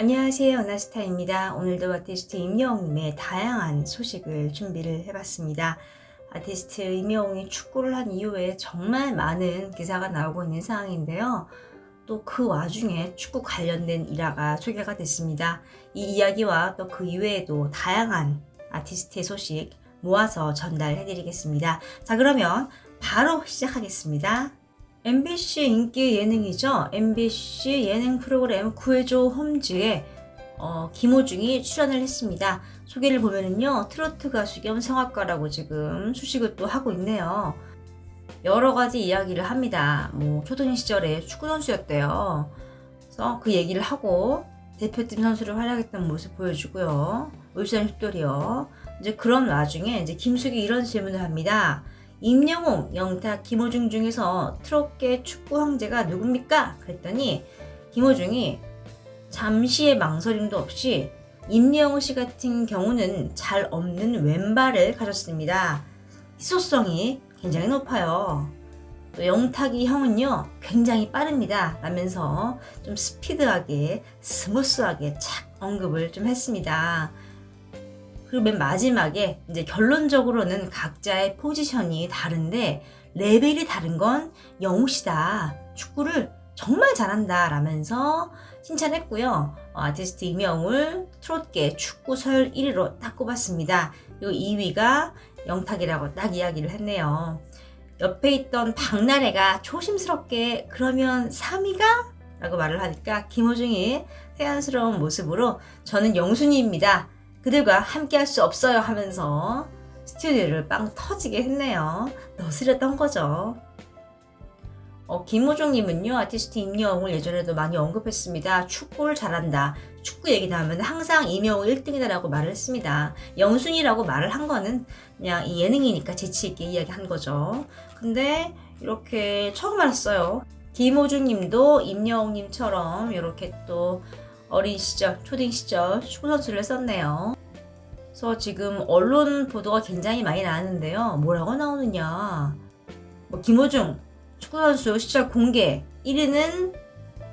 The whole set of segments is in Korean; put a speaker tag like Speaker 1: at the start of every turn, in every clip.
Speaker 1: 안녕하세요. 나스타입니다. 오늘도 아티스트 임영웅님의 다양한 소식을 준비를 해봤습니다. 아티스트 임영웅이 축구를 한 이후에 정말 많은 기사가 나오고 있는 상황인데요. 또 그 와중에 축구 관련된 일화가 소개가 됐습니다. 이 이야기와 또 그 이외에도 다양한 아티스트의 소식 모아서 전달해드리겠습니다. 자, 그러면 바로 시작하겠습니다. MBC 인기 예능이죠. MBC 예능 프로그램 구해줘 홈즈에 어, 김호중이 출연을 했습니다. 소개를 보면은요, 트로트 가수 겸 성악가라고 지금 수식을 또 하고 있네요. 여러 가지 이야기를 합니다. 뭐, 초등 시절에 축구선수였대요. 그래서 그 얘기를 하고, 대표팀 선수를 활약했던 모습 보여주고요. 울산 슛돌이요. 이제 그런 와중에 이제 김숙이 이런 질문을 합니다. 임영웅, 영탁, 김호중 중에서 트롯계 축구 황제가 누굽니까? 그랬더니 김호중이 잠시의 망설임도 없이 임영웅 씨 같은 경우는 잘 없는 왼발을 가졌습니다. 희소성이 굉장히 높아요. 또 영탁이 형은요 굉장히 빠릅니다. 라면서 좀 스피드하게 스무스하게 착 언급을 좀 했습니다. 그리고 맨 마지막에 이제 결론적으로는 각자의 포지션이 다른데 레벨이 다른 건 영우 씨다. 축구를 정말 잘한다. 라면서 칭찬했고요. 어, 아티스트 임영울 트롯계 축구 설 1위로 딱 꼽았습니다. 그리고 2위가 영탁이라고 딱 이야기를 했네요. 옆에 있던 박나래가 조심스럽게 그러면 3위가? 라고 말을 하니까 김호중이 태연스러운 모습으로 저는 영순이입니다. 그들과 함께 할 수 없어요 하면서 스튜디오를 빵 터지게 했네요. 너스렸던 거죠. 어, 김호중님은요, 아티스트 임영웅을 예전에도 많이 언급했습니다. 축구를 잘한다. 축구 얘기 나오면 항상 임영웅 1등이다라고 말을 했습니다. 영순이라고 말을 한 거는 그냥 이 예능이니까 재치 있게 이야기한 거죠. 근데 이렇게 처음 알았어요. 김호중님도 임영웅님처럼 이렇게 또 어린 시절, 초딩 시절 축구 선수를 썼네요. 그래서 지금 언론 보도가 굉장히 많이 나왔는데요. 뭐라고 나오느냐? 뭐 김호중 축구 선수 시절 공개 1위는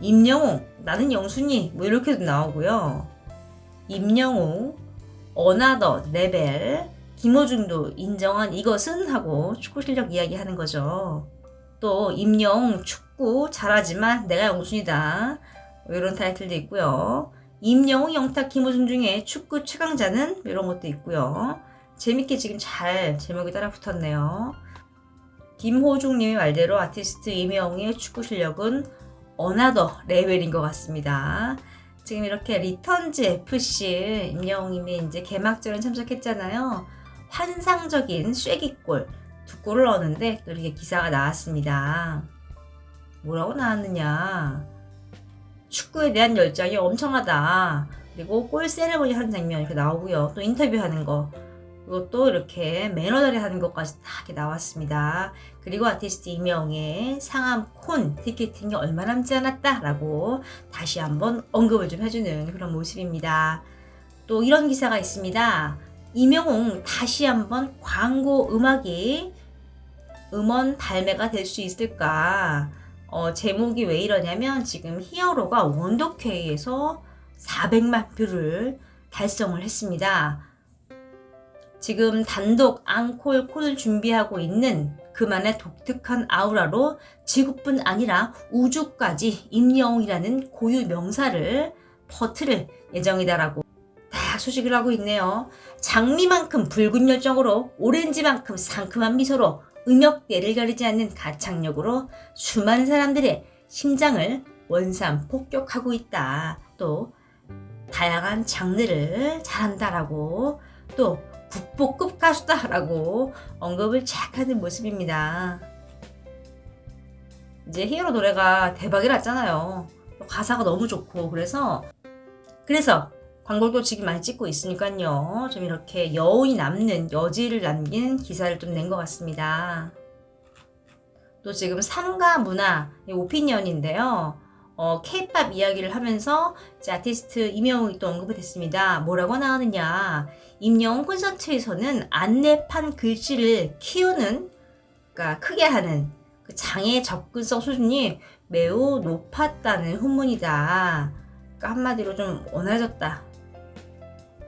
Speaker 1: 임영웅, 나는 영순이 뭐 이렇게도 나오고요. 임영웅, 어나더 레벨, 김호중도 인정한 이것은 하고 축구 실력 이야기하는 거죠. 또 임영웅 축구 잘하지만 내가 영순이다. 뭐 이런 타이틀도 있고요. 임영웅, 영탁, 김호중 중에 축구 최강자는 이런 것도 있고요. 재밌게 지금 잘 제목이 따라 붙었네요. 김호중님의 말대로 아티스트 임영웅의 축구 실력은 어나더 레벨인 것 같습니다. 지금 이렇게 리턴즈 FC 임영웅님이 이제 개막전에 참석했잖아요. 환상적인 쐐기골 두 골을 넣었는데 또 이렇게 기사가 나왔습니다. 뭐라고 나왔느냐? 축구에 대한 열정이 엄청하다. 그리고 골 세레머니 하는 장면 이렇게 나오고요. 또 인터뷰하는 거. 또 이렇게 매너다리 하는 것까지 다 이렇게 나왔습니다. 그리고 아티스트 이명의 상암 콘 티켓팅이 얼마 남지 않았다라고 다시 한번 언급을 좀 해주는 그런 모습입니다. 또 이런 기사가 있습니다. 이명웅 다시 한번 광고 음악이 음원 발매가 될 수 있을까? 어, 제목이 왜 이러냐면 지금 히어로가 원더케이에서 400만 뷰를 달성을 했습니다. 지금 단독 앙콜 콘을 준비하고 있는 그만의 독특한 아우라로 지구뿐 아니라 우주까지 임영웅이라는 고유 명사를 퍼트릴 예정이다라고 딱 소식을 하고 있네요. 장미만큼 붉은 열정으로 오렌지만큼 상큼한 미소로 음역대를 가리지 않는 가창력으로 수많은 사람들의 심장을 원삼 폭격하고 있다. 또 다양한 장르를 잘한다라고 또 국보급 가수다라고 언급을 착 하는 모습입니다. 이제 히어로 노래가 대박이 났잖아요. 가사가 너무 좋고 그래서 그래서 광고도 지금 많이 찍고 있으니까요. 좀 이렇게 여운이 남는 여지를 남긴 기사를 좀 낸 것 같습니다. 또 지금 삼가 문화 오피니언인데요. 어, 케이팝 이야기를 하면서 이제 아티스트 임영웅이 또 언급이 됐습니다. 뭐라고 나오느냐. 임영웅 콘서트에서는 안내판 글씨를 키우는, 그러니까 크게 하는 그 장애 접근성 수준이 매우 높았다는 후문이다. 그러니까 한마디로 좀 원해졌다.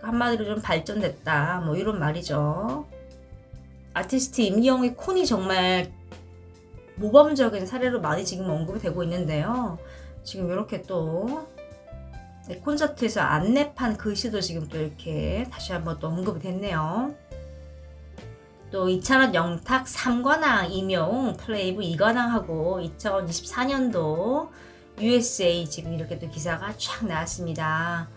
Speaker 1: 한마디로 좀 발전됐다. 뭐 이런 말이죠. 아티스트 임영웅의 콘이 정말 모범적인 사례로 많이 지금 언급이 되고 있는데요. 지금 이렇게 또 네, 콘서트에서 안내판 글씨도 지금 또 이렇게 다시 한번 또 언급이 됐네요. 또 2차원 영탁 3관왕 임용 플레이브 2관왕하고 2024년도 USA 지금 이렇게 또 기사가 쫙 나왔습니다.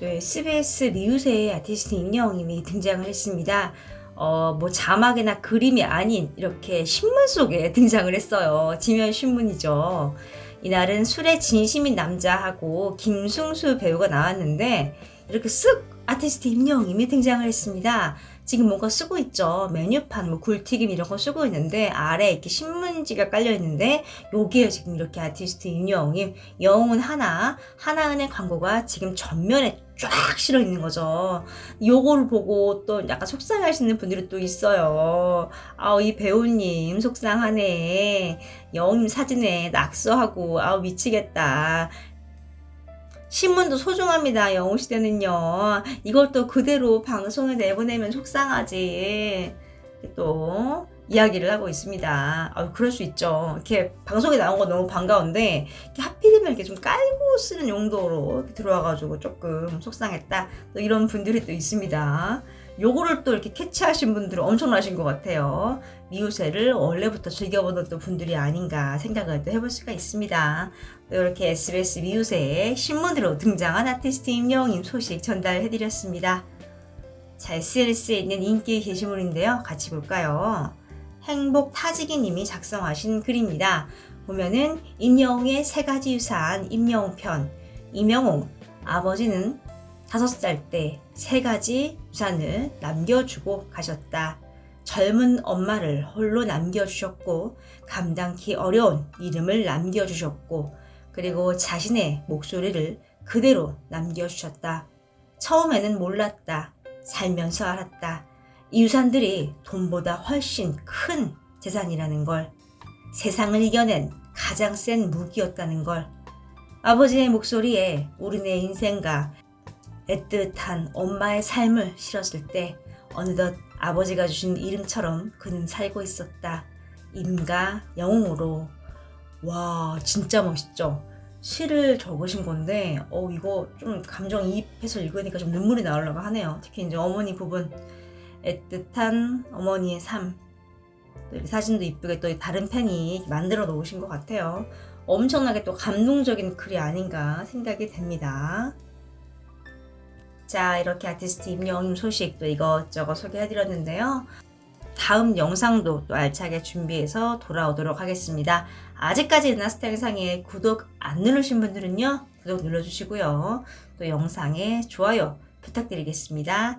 Speaker 1: 또 SBS 미우새 아티스트 임영웅이 등장을 했습니다. 어, 뭐 자막이나 그림이 아닌 이렇게 신문 속에 등장을 했어요. 지면 신문이죠. 이날은 술에 진심인 남자하고 김승수 배우가 나왔는데 이렇게 쓱 아티스트 임영웅이 등장을 했습니다. 지금 뭔가 쓰고 있죠. 메뉴판, 뭐 굴튀김 이런 거 쓰고 있는데 아래 이렇게 신문지가 깔려 있는데 요게 지금 이렇게 아티스트 임영웅이 영웅은 하나, 하나은행 광고가 지금 전면에 쫙 실어 있는 거죠. 요거를 보고 또 약간 속상하시는 분들이 또 있어요. 아우 이 배우님 속상하네. 영웅님 사진에 낙서하고 아우 미치겠다. 신문도 소중합니다. 영웅 시대는요. 이걸 또 그대로 방송에 내보내면 속상하지. 또 이야기를 하고 있습니다. 아, 그럴 수 있죠. 이렇게 방송에 나온 거 너무 반가운데 하필이면 이렇게 좀 깔고 쓰는 용도로 들어와가지고 조금 속상했다. 또 이런 분들이 또 있습니다. 요거를 또 이렇게 캐치하신 분들은 엄청나신 것 같아요. 미우새를 원래부터 즐겨보던 또 분들이 아닌가 생각을 또 해볼 수가 있습니다. 또 이렇게 SBS 미우새의 신문으로 등장한 아티스트 임영임 소식 전달해드렸습니다. 자, SNS에 있는 인기 게시물인데요. 같이 볼까요? 행복 타지기 님이 작성하신 글입니다. 보면은 임영웅의 세 가지 유산 임영웅 편 임영웅 아버지는 다섯 살 때 세 가지 유산을 남겨주고 가셨다. 젊은 엄마를 홀로 남겨주셨고 감당키 어려운 이름을 남겨주셨고 그리고 자신의 목소리를 그대로 남겨주셨다. 처음에는 몰랐다. 살면서 알았다. 이 유산들이 돈보다 훨씬 큰 재산이라는 걸, 세상을 이겨낸 가장 센 무기였다는 걸, 아버지의 목소리에 우리네 인생과 애틋한 엄마의 삶을 실었을 때 어느덧 아버지가 주신 이름처럼 그는 살고 있었다. 임가 영웅으로. 와, 진짜 멋있죠? 시를 적으신 건데, 어, 이거 좀 감정이입해서 읽으니까 좀 눈물이 나오려고 하네요. 특히 이제 어머니 부분. 애틋한 어머니의 삶. 또 사진도 이쁘게 또 다른 팬이 만들어 놓으신 것 같아요. 엄청나게 또 감동적인 글이 아닌가 생각이 됩니다. 자, 이렇게 아티스트 임영임 소식도 이것저것 소개해드렸는데요. 다음 영상도 또 알차게 준비해서 돌아오도록 하겠습니다. 아직까지 영상에 구독 안 누르신 분들은요, 구독 눌러주시고요. 또 영상에 좋아요 부탁드리겠습니다.